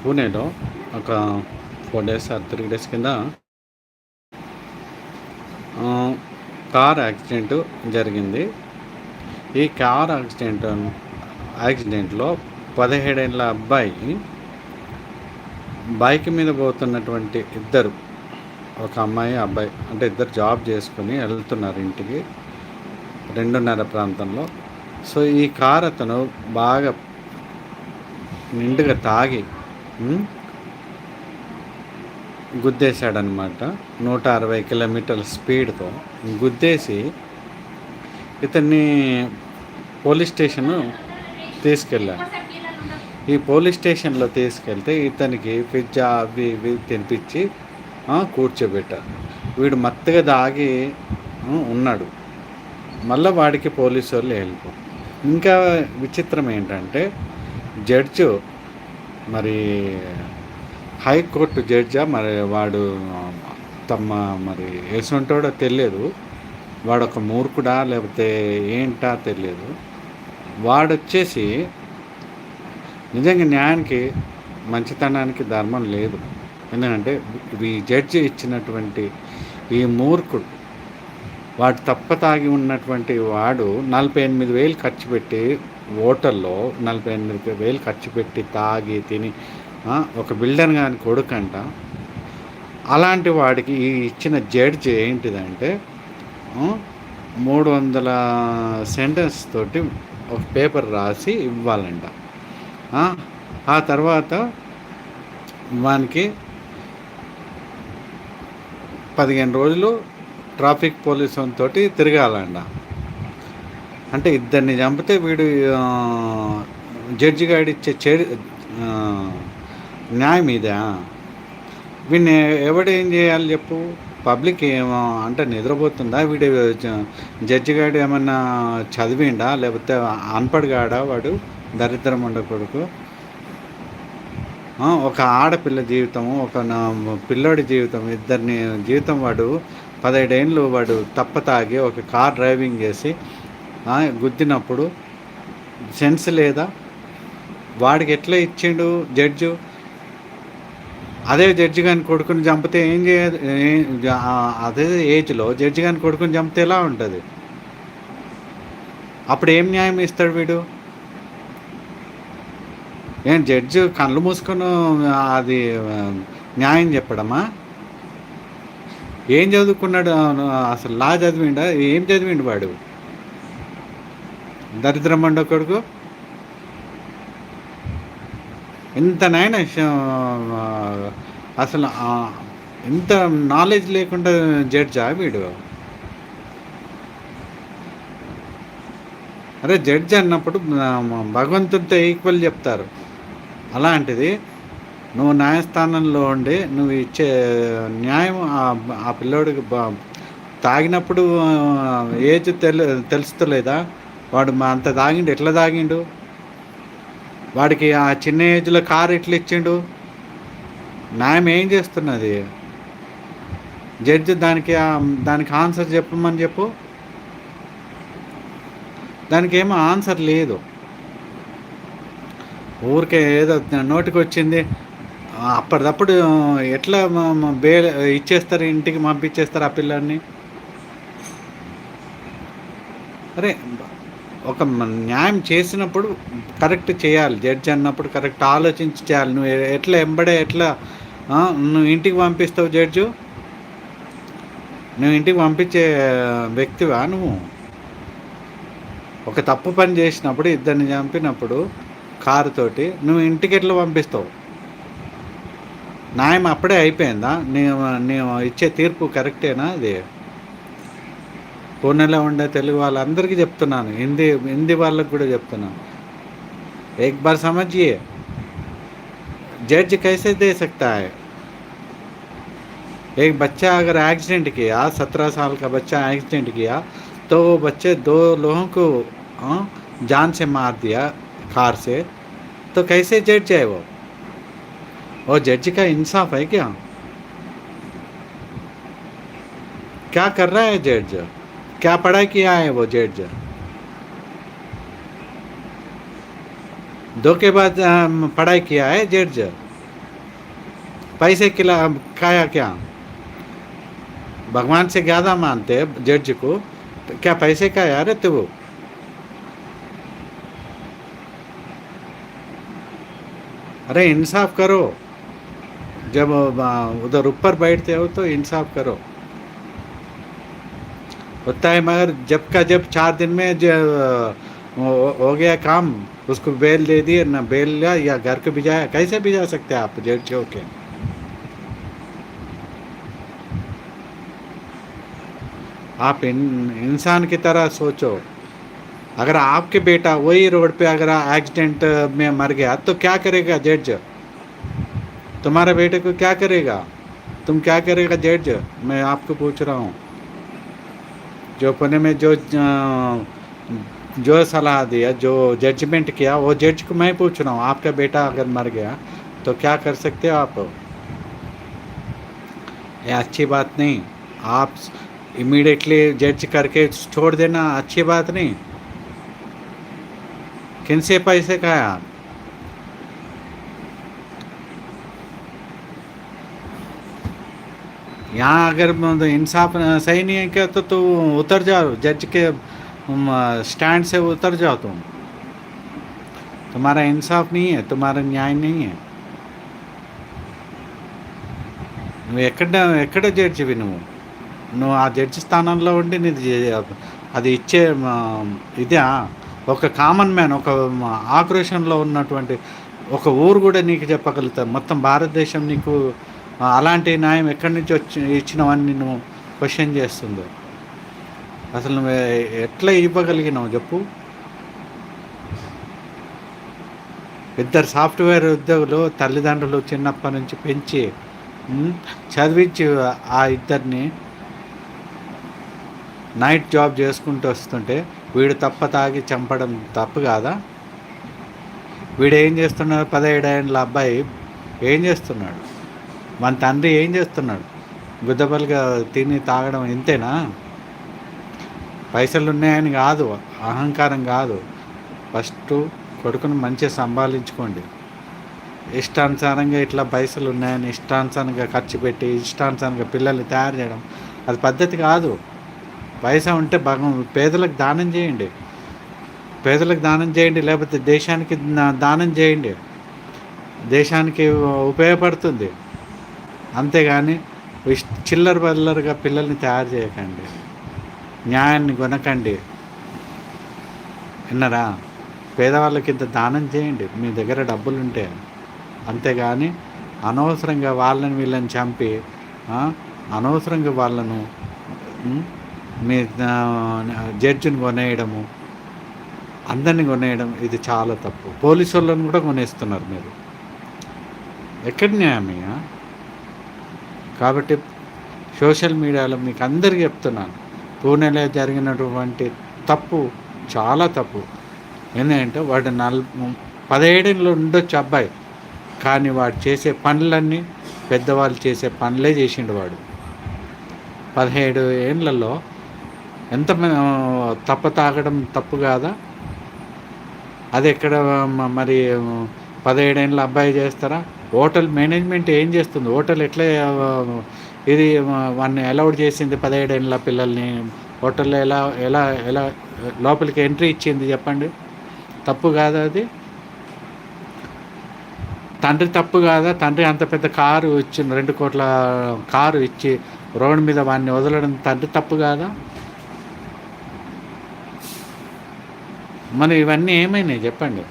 పూణేలో ఒక four days or three days కింద కార్ యాక్సిడెంట్ జరిగింది. ఈ కార్ యాక్సిడెంట్ యాక్సిడెంట్లో పదిహేడేళ్ళ అబ్బాయి బైక్ మీద పోతున్నటువంటి ఇద్దరు ఒక అమ్మాయి అబ్బాయి అంటే ఇద్దరు జాబ్ చేసుకుని వెళ్తున్నారు ఇంటికి రెండున్నర ప్రాంతంలో. సో ఈ కార్ అతను బాగా నిండుగా తాగి గుద్దేశాడనమాట నూట అరవై కిలోమీటర్ల స్పీడ్తో గుద్దేసి ఇతన్ని పోలీస్ స్టేషను తీసుకెళ్ళాడు ఈ పోలీస్ స్టేషన్లో తీసుకెళ్తే ఇతనికి పిజ్జా అవి ఇవి తినిపించి కూర్చోబెట్టారు వీడు మత్తుగా దాగి ఉన్నాడు. మళ్ళీ వాడికి పోలీసు వాళ్ళు వెళ్ళిపో ఇంకా విచిత్రం ఏంటంటే జడ్జు మరి హైకోర్టు జడ్జా? మరి వాడు తమ మరి వేసుంటాడో తెలియదు. వాడు ఒక మూర్ఖుడా? లేకపోతే ఏంటా తెలియదు. వాడు వచ్చేసి నిజంగా న్యాయానికి మంచితనానికి ధర్మం లేదు. ఎందుకంటే ఈ జడ్జి ఇచ్చినటువంటి ఈ మూర్ఖుడు వాడు తప్ప తాగి ఉన్నటువంటి వాడు నలభై ఎనిమిది వేలు ఖర్చు పెట్టి ఓటర్లో నలభై ఎనిమిది వేలు ఖర్చు పెట్టి తాగి తిని ఒక బిల్డర్ కానీ కొడుకంట అలాంటి వాడికి ఈ ఇచ్చిన జడ్జ్ ఏంటిదంటే మూడు వందల సెంటెన్స్ తోటి ఒక పేపర్ రాసి ఇవ్వాలంట. ఆ తర్వాత వానికి పదిహేను రోజులు ట్రాఫిక్ పోలీసు తోటి తిరగాలండ అంటే ఇద్దరిని చంపితే వీడు జడ్జి ఇచ్చే చే న్యాయం ఇదా? వీడిని ఎవడేం చేయాలి చెప్పు? పబ్లిక్ ఏమో అంటే నిద్రపోతుందా? వీడు జడ్జి గాడు ఏమన్నా చదివిండా? లేకపోతే అన్పడిగాడా వాడు? దరిద్రం ఉండకూడదు ఒక ఆడపిల్ల జీవితం ఒక పిల్లోడి జీవితం ఇద్దరిని జీవితం వాడు పదిహేడేళ్ళు వాడు తప్ప తాగి ఒక కార్ డ్రైవింగ్ చేసి గుద్దినప్పుడు సెన్స్ లేదా? వాడికి ఎట్లా ఇచ్చిండు జడ్జు? అదే జడ్జి గారిని కొడుకుని చంపితే ఏం చేయదు అదే ఏజ్లో జడ్జి గారిని కొడుకుని చంపితే ఎలా ఉంటుంది? అప్పుడు ఏం న్యాయం ఇస్తాడు వీడు? ఏం జడ్జి కళ్ళు మూసుకొని అది న్యాయం చెప్పడమా? ఏం చదువుకున్నాడు అసలు లా చదివిండా? ఏం చదివిండు వాడు? దరిద్రం అండి కొడుకు. నాయన అసలు ఇంత నాలెడ్జ్ లేకుండా జడ్జా వీడు? అరే జడ్జ్ అన్నప్పుడు భగవంతుడితో ఈక్వల్ చెప్తారు. అలాంటిది నువ్వు న్యాయస్థానంలో ఉండి నువ్వు ఇచ్చే న్యాయం ఆ పిల్లోడికి తాగినప్పుడు ఏజ్ తెలు తెలుస్తలేదా? వాడు మా అంత తాగిండు ఎట్లా తాగిండు? వాడికి ఆ చిన్న ఏజ్లో కారు ఎట్లా ఇచ్చిండు? న్యాయం ఏం చేస్తున్నది? జడ్జి దానికి దానికి ఆన్సర్ చెప్పమని చెప్పు. దానికి ఏమో ఆన్సర్ లేదు. ఊరికే ఏదో నోటికి వచ్చింది అప్పటిదప్పుడు ఎట్లా బే ఇచ్చేస్తారు ఇంటికి పంపించేస్తారు ఆ పిల్లల్ని అరే ఒక న్యాయం చేసినప్పుడు కరెక్ట్ చేయాలి. జడ్జి అన్నప్పుడు కరెక్ట్ ఆలోచించి చేయాలి. నువ్వు ఎట్లా ఎంబడే ఎట్లా నువ్వు ఇంటికి పంపిస్తావు జడ్జు? నువ్వు ఇంటికి పంపించే వ్యక్తివా నువ్వు? ఒక తప్పు పని చేసినప్పుడు ఇద్దరిని చంపినప్పుడు కారుతోటి నువ్వు ఇంటికి ఎట్లా పంపిస్తావు? న్యాయం అప్పుడే అయిపోయిందా నేను నేను ఇచ్చే తీర్పు కరెక్టేనా అది పూణేలో ఉండే తెలుగు వాళ్ళందరికీ చెప్తున్నాను హిందీ హిందీ వాళ్ళకు కూడా చెప్తున్నాను एक बार समझिए जज कैसे दे सकता है एक बच्चा अगर एक्सीडेंट किया सत्रह साल का बच्चा एक्सीडेंट किया तो वो बच्चे दो लोगों को आ, जान से मार दिया कार से तो कैसे जज है वो वो जज का इंसाफ है क्या? क्या कर रहा है जज? क्या पढ़ाई किया है वो जज? धोखेबाज अम, पढ़ाई किया है जज? पैसे खिला खाया क्या? भगवान से ज़्यादा मानते हैं जज को। तो क्या पैसे का यार है तू? अरे इंसाफ करो। जब उधर ऊपर बैठते हो तो इंसाफ करो। होता है मगर जब का जब चार दिन में जो हो गया काम उसको बेल दे दिए ना बेल लिया या घर को भिजाया कैसे भिजा सकते आप जज हो के आप इन, इंसान की तरह सोचो। अगर आपके बेटा वही रोड पे अगर एक्सीडेंट में मर गया तो क्या करेगा जज? तुम्हारे बेटे को क्या करेगा? तुम क्या करेगा जज मैं आपको पूछ रहा हूँ। जो पुणे में जो जो सलाह दिया, जो जजमेंट किया, वो जज को मैं पूछ रहा हूँ। आपका बेटा अगर मर गया तो क्या कर सकते हो आप? ये अच्छी बात नहीं। आप इमीडिएटली जज करके छोड़ देना, अच्छी बात नहीं। किन से पैसे खाया आप? यहाँ अगर मतलब इंसाफ सही नहीं है क्या तो तो उतर जाओ जज के स्टैंड से उतर जाओ तुम तुम्हारा इंसाफ नहीं है तुम्हारा न्याय नहीं है నువ్వు ఎక్కడ ఎక్కడ జడ్జివి నువ్వు నువ్వు ఆ జడ్జి స్థానంలో ఉండి నీది చే- అది ఇచ్చే మా, ఇదా ఒక కామన్ మ్యాన్ ఒక మా ఆక్రోషంలో ఉన్నటువంటి ఒక ఊరు కూడా నీకు చెప్పగలుగుతా మొత్తం భారతదేశం నీకు ఆ, అలాంటి న్యాయం ఎక్కడి నుంచి వచ్చి ఇచ్చినవని నువ్వు క్వశ్చన్ చేస్తుందో? అసలు నువ్వు ఎట్లా ఇవ్వగలిగినావు చెప్పు? ఇద్దరు సాఫ్ట్వేర్ ఉద్యోగులు తల్లిదండ్రులు చిన్నప్పటి నుంచి పెంచి చదివించి ఆ ఇద్దరిని నైట్ జాబ్ చేసుకుంటూ వస్తుంటే వీడు తప్ప తాగి చంపడం తప్పు కాదా? వీడు ఏం చేస్తున్నాడు? పదిహేడేళ్ళ అబ్బాయి ఏం చేస్తున్నాడు? మన తండ్రి ఏం చేస్తున్నాడు? గుద్దపల్లిగా తిని తాగడం ఇంతేనా? పైసలు ఉన్నాయని కాదు అహంకారం కాదు. ఫస్ట్ కొడుకును మంచిగా సంభాలించుకోండి. ఇష్టానుసారంగా ఇట్లా పైసలు ఉన్నాయని ఇష్టానుసారంగా ఖర్చు పెట్టి ఇష్టానుసారంగా పిల్లల్ని తయారు చేయడం అది పద్ధతి కాదు. పైసా ఉంటే భగం పేదలకు దానం చేయండి. పేదలకు దానం చేయండి లేకపోతే దేశానికి దానం చేయండి. దేశానికి ఉపయోగపడుతుంది. అంతేగాని చిల్లర బల్లరగా పిల్లల్ని తయారు చేయకండి. న్యాయాన్ని కొనకండి. విన్నరా? పేదవాళ్ళకి ఇంత దానం చేయండి. మీ దగ్గర డబ్బులు ఉంటే అంతేగాని అనవసరంగా వాళ్ళని వీళ్ళని చంపి అనవసరంగా వాళ్ళను మీ జడ్జిని కొనేయడము అందరిని కొనేయడం ఇది చాలా తప్పు. పోలీసు వాళ్ళని కూడా కొనేస్తున్నారు మీరు. ఎక్కడి న్యాయమయ్యా? కాబట్టి సోషల్ మీడియాలో మీకు అందరికీ చెప్తున్నాను. పూణెలో జరిగినటువంటి తప్పు చాలా తప్పు. ఎందుకంటే వాడు నల్ పదిహేడేళ్ళు ఉండొచ్చు అబ్బాయి. కానీ వాడు చేసే పనులన్నీ పెద్దవాళ్ళు చేసే పనులే చేసిండు వాడు. పదిహేడు ఏళ్ళలో ఎంత తప్ప తాగడం తప్పు కాదా? అది ఎక్కడ మరి పదిహేడేళ్ళ అబ్బాయి చేస్తారా? హోటల్ మేనేజ్మెంట్ ఏం చేస్తుంది? హోటల్ ఎట్లా ఇది వాడిని అలౌడ్ చేసింది పదిహేడేళ్ళ పిల్లల్ని. హోటల్లో ఎలా ఎలా ఎలా లోపలికి ఎంట్రీ ఇచ్చింది చెప్పండి? తప్పు కాదా అది? తండ్రి తప్పు కాదా? తండ్రి అంత పెద్ద కారు ఇచ్చి రెండు కోట్ల కారు ఇచ్చి రోడ్డు మీద వాడిని వదలడం తండ్రి తప్పు కాదా? మరి ఇవన్నీ ఏమైనాయి చెప్పండి?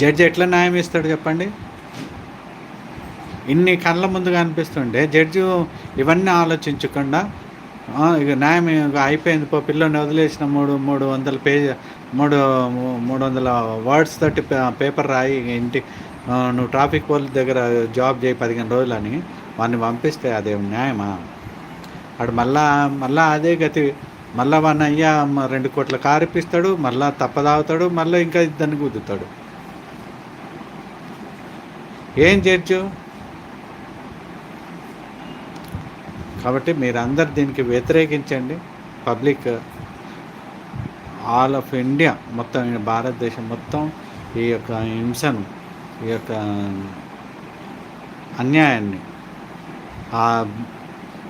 జడ్జి ఎట్లా న్యాయం ఇస్తాడు చెప్పండి? ఇన్ని కళ్ళ ముందుగా అనిపిస్తుంటే జడ్జి ఇవన్నీ ఆలోచించకుండా ఇక న్యాయం ఇక అయిపోయింది పో పిల్లని వదిలేసిన మూడు మూడు వందల పేజ్ మూడు మూడు వందల వర్డ్స్ తోటి పేపర్ రాయి ఇంటి నువ్వు ట్రాఫిక్ పోలీస్ దగ్గర జాబ్ చేయి పదిహేను రోజులని వాడిని పంపిస్తే అదేం న్యాయమా? అడు మళ్ళా మళ్ళా అదే గతి మళ్ళా వాడిని అయ్యా రెండు కోట్ల కారు ఇప్పిస్తాడు మళ్ళా తప్పదాగుతాడు మళ్ళీ ఇంకా ఇద్దరిని కుదుతాడు ఏం చేయొచ్చు కాబట్టి మీరందరు దీనికి వ్యతిరేకించండి. పబ్లిక్ ఆల్ ఆఫ్ ఇండియా మొత్తం ఈ భారతదేశం మొత్తం ఈ యొక్క హింసను ఈ యొక్క అన్యాయాన్ని ఆ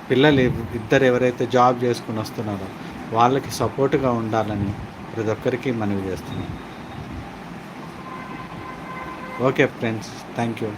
పిల్లలు ఇద్దరు ఎవరైతే జాబ్ చేసుకుని వస్తున్నారో వాళ్ళకి సపోర్ట్గా ఉండాలని ప్రతి ఒక్కరికి మనవి చేస్తున్నాను. Okay friends thank you.